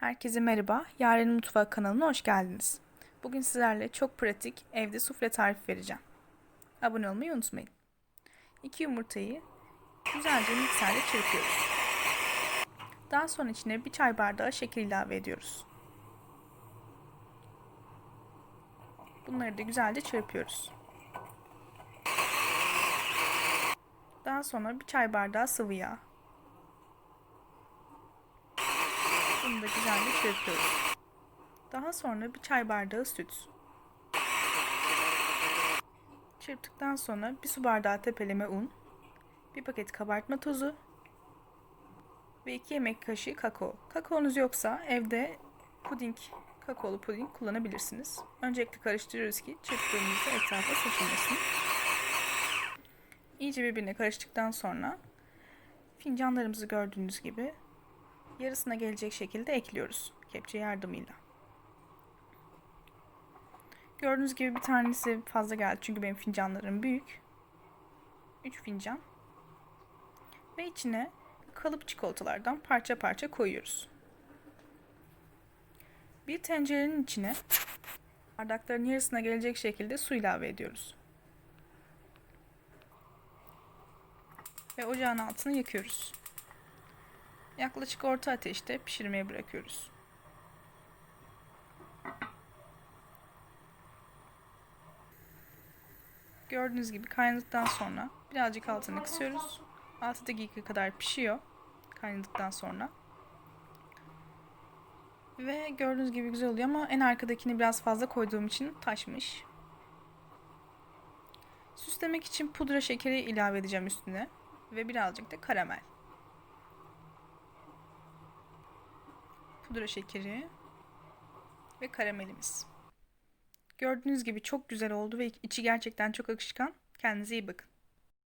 Herkese merhaba. Yaren'in Mutfağı kanalına hoş geldiniz. Bugün sizlerle çok pratik evde sufle tarifi vereceğim. Abone olmayı unutmayın. 2 yumurtayı güzelce mikserde çırpıyoruz. Daha sonra içine bir çay bardağı şeker ilave ediyoruz. Bunları da güzelce çırpıyoruz. Daha sonra bir çay bardağı sıvı yağ. Bunu da güzelce çırpıyoruz. Daha sonra bir çay bardağı süt. Çırptıktan sonra bir su bardağı tepeleme un, bir paket kabartma tozu ve 2 yemek kaşığı kakao. Kakaonuz yoksa evde puding, kakaolu puding kullanabilirsiniz. Öncelikle karıştırıyoruz ki çırptığımızda etrafa saçılmasın. İyice birbirine karıştıktan sonra fincanlarımızı gördüğünüz gibi yarısına gelecek şekilde ekliyoruz kepçe yardımıyla. Gördüğünüz gibi bir tanesi fazla geldi çünkü benim fincanlarım büyük. 3 fincan. Ve içine kalıp çikolatalardan parça parça koyuyoruz. Bir tencerenin içine bardakların yarısına gelecek şekilde su ilave ediyoruz. Ve ocağın altını yakıyoruz. Yaklaşık orta ateşte pişirmeye bırakıyoruz. Gördüğünüz gibi kaynadıktan sonra birazcık altını kısıyoruz. 6 dakika kadar pişiyor kaynadıktan sonra. Ve gördüğünüz gibi güzel oluyor ama en arkadakini biraz fazla koyduğum için taşmış. Süslemek için pudra şekeri ilave edeceğim üstüne ve birazcık da karamel. Pudra şekeri ve karamelimiz. Gördüğünüz gibi çok güzel oldu ve içi gerçekten çok akışkan. Kendinize iyi bakın.